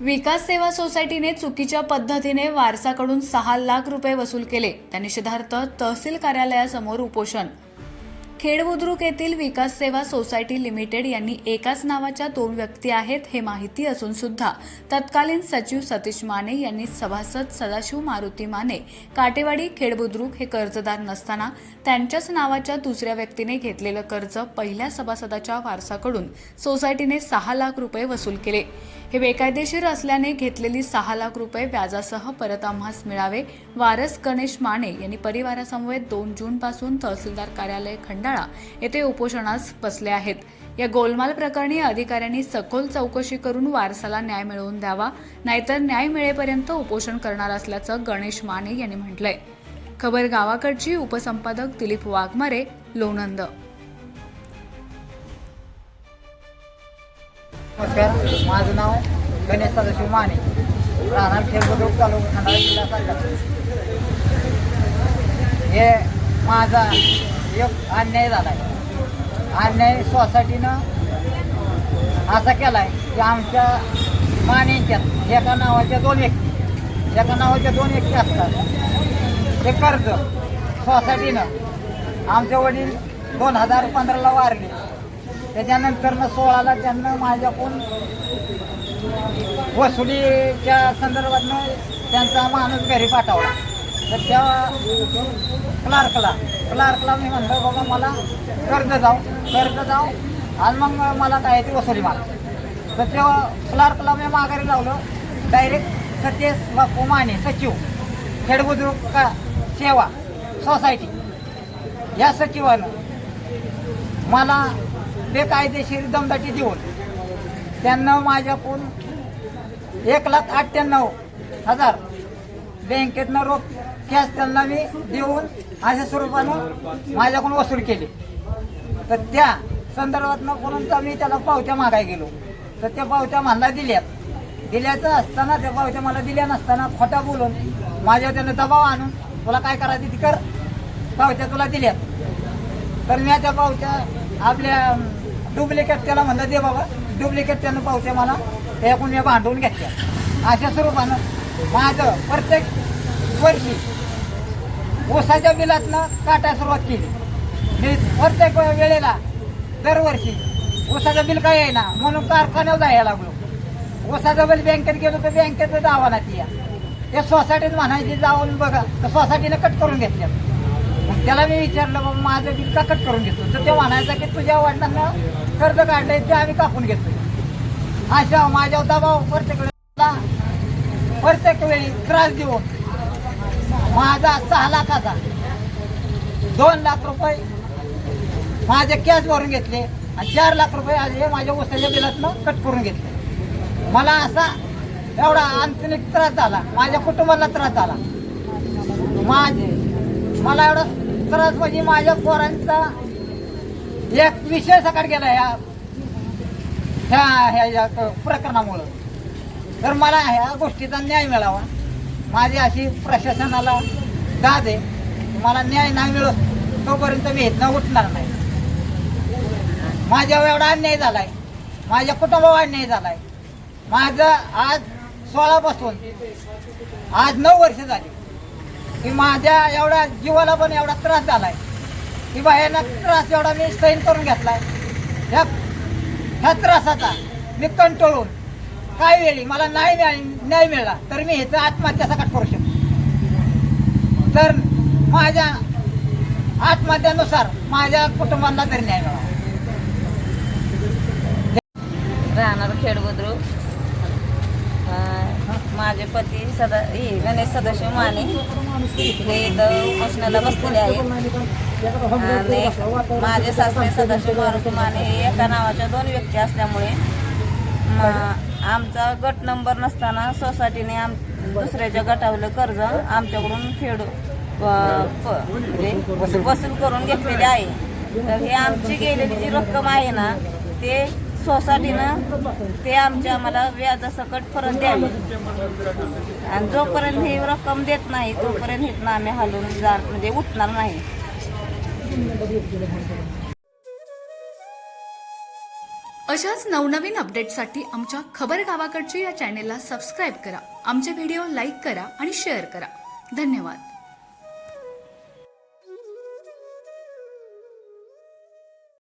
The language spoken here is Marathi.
विकास सेवा सोसायटीने चुकीच्या पद्धतीने वारसाकडून सहा लाख रुपये वसूल केले. त्या निषेधार्थ तहसील कार्यालयासमोर उपोषण. खेड बुद्रुक येथील विकास सेवा सोसायटी लिमिटेड यांनी एकाच नावाच्या दोन व्यक्ती आहेत हे माहिती असून सुद्धा तत्कालीन सचिव सतीश माने यांनी सभासद सदाशिव मारुती माने काटेवाडी खेड बुद्रुक हे कर्जदार नसताना त्यांच्याच नावाच्या दुसऱ्या व्यक्तीने घेतलेलं कर्ज पहिल्या सभासदाच्या वारसाकडून सोसायटीने सहा लाख रुपये वसूल केले. हे बेकायदेशीर असल्याने घेतलेली सहा लाख रुपये व्याजासह परत आम्हास मिळावे वारस गणेश माने यांनी परिवारासमवेत दोन जून पासून तहसीलदार कार्यालय खंडाळा येथे उपोषणास बसले आहेत. या गोलमाल प्रकरणी अधिकाऱ्यांनी सखोल चौकशी करून वारसाला न्याय मिळवून द्यावा नाहीतर न्याय मिळेपर्यंत उपोषण करणार असल्याचं गणेश माने यांनी म्हटलंय. खबर गावाकडची उपसंपादक दिलीप वाघमारे लोणंद. नमस्कार माझं नाव गणेश सदाशिव माने. राहणार खेळबुद्रुक तालुका खंडाळा जिल्हा सातारा. हे माझा एक अन्याय झाला आहे अन्याय सोसायटीनं असा केला आहे की आमच्या मानेच्यात एका नावाच्या दोन व्यक्ती एका नावाच्या दोन व्यक्ती असतात. ते कर्ज सोसायटीनं आमचे वडील दोन हजार पंधराला वारले. त्याच्यानंतर सोळाला त्यांना माझ्याकडून वसुलीच्या संदर्भातनं त्यांचा माणूस घरी पाठवला. तर त्या क्लार्कला क्लार्कला मी म्हणलं बाबा मला कर्ज जाऊ कर्ज जाऊ आणि मग मला काय ती वसुली माग तर तेव्हा क्लार्कला मी माघारी लावलं. डायरेक्ट सतेश बापू माने सचिव खेडबुद्रुक का सेवा सोसायटी या सचिवानं मला बेकायदेशीर दमदाटी देऊन त्यांना माझ्याकडून एक लाख अठ्ठ्याण्णव हजार बँकेतनं रोख कॅश त्यांना मी देऊन अशा स्वरूपानं माझ्याकडून वसूल केली. तर त्या संदर्भातनं परंतु मी त्याला पावत्या मागाय गेलो. तर त्या पावत्या मला दिल्यात. दिल्याचं असताना त्या पावत्या मला दिल्या नसताना खोटा बोलून माझ्या त्यानं दबाव आणून तुला काय करायचं ती कर. पावत्या तुला दिल्यात. तर मी त्या पावत्या आपल्या डुप्लिकेट त्याला म्हणलं दे बाबा डुप्लिकेट त्यानं पावते मला त्याकडून मी भांडवून घेतल्या अशा स्वरूपानं माझं प्रत्येक वर्षी ऊसाच्या बिलातनं काटा सुरुवात केली. मी प्रत्येक वेळेला दरवर्षी ऊसाचं बिल काय आहे ना म्हणून कारखान्यावर जायला लागलो. ऊसाचं बिल बँकेत गेलो तर बँकेत जावा ना ती या सोसायटीत म्हणायची जाऊन बघा. तर सोसायटीनं कट करून घेतल्या. मग त्याला मी विचारलं बाबा माझं बिल का कट करून घेतो. तर ते म्हणायचं की तुझ्या वडिलांना कर्ज काढलंय ते आम्ही कापून घेतो. अशा माझ्या दबाव प्रत्येक वेळेला प्रत्येक वेळी त्रास देऊ माझा सहा लाखाचा दोन लाख रुपये माझे कॅश भरून घेतले आणि चार लाख रुपये आज हे माझ्या उसाच्या बिलातनं कट करून घेतले. मला असा एवढा आंतरिक त्रास झाला माझ्या कुटुंबाला त्रास झाला. माझे मला एवढा त्रास म्हणजे माझ्या पोरांचा एक विषय सकाळ गेला ह्या ह्या ह्या या प्रकरणामुळं. तर मला ह्या गोष्टीचा न्याय मिळावा. माझी अशी प्रशासनाला दाद आहे. मला न्याय नाही मिळत तोपर्यंत मी इथनं उठणार नाही. माझ्यावर एवढा अन्याय झालाय. माझ्या कुटुंबावर अन्याय झालाय. माझं आज सोळापासून आज नऊ वर्ष झाली. की माझ्या एवढा जीवाला पण एवढा त्रास झालाय. की भयानक त्रास एवढा मी सहन करून घेतलाय. ह्या ह्या त्रासाचा मी कंट्रोलून काय वेळी मला नाही मिळाली नाही मिळाला तर मी ह्याचं आत्महत्या सकट करू शकतो. तर माझ्या आत्महत्यानुसार माझ्या कुटुंबांना तरी न्याय मिळाला राहणार खेडबुद्रुक माझे पती सदा हे गणेश सदाशिव माने हे इथं उपोषणाला बसलेले आहेत. आणि माझे सासरे सदाशिव मारुती माने हे एका नावाच्या दोन व्यक्ती असल्यामुळे आमचा गट नंबर नसताना सोसायटीने आम दुसऱ्याच्या गटावलं कर्ज आमच्याकडून फेड प- म्हणजे वसूल करून घेतलेले आहे. तर हे आमची गेलेली जी रक्कम आहे ना ते सोसायटीनं ते आमच्या आम्हाला व्याजासकट परत द्यावी आणि जोपर्यंत ही रक्कम देत नाही तोपर्यंत हेतनं आम्ही हलून जा म्हणजे उठणार नाही. अशाच नवनवीन अपडेटसाठी आमच्या खबर गावाकडची या चॅनेलला सबस्क्राईब करा. आमचे व्हिडिओ लाईक करा आणि शेअर करा. धन्यवाद.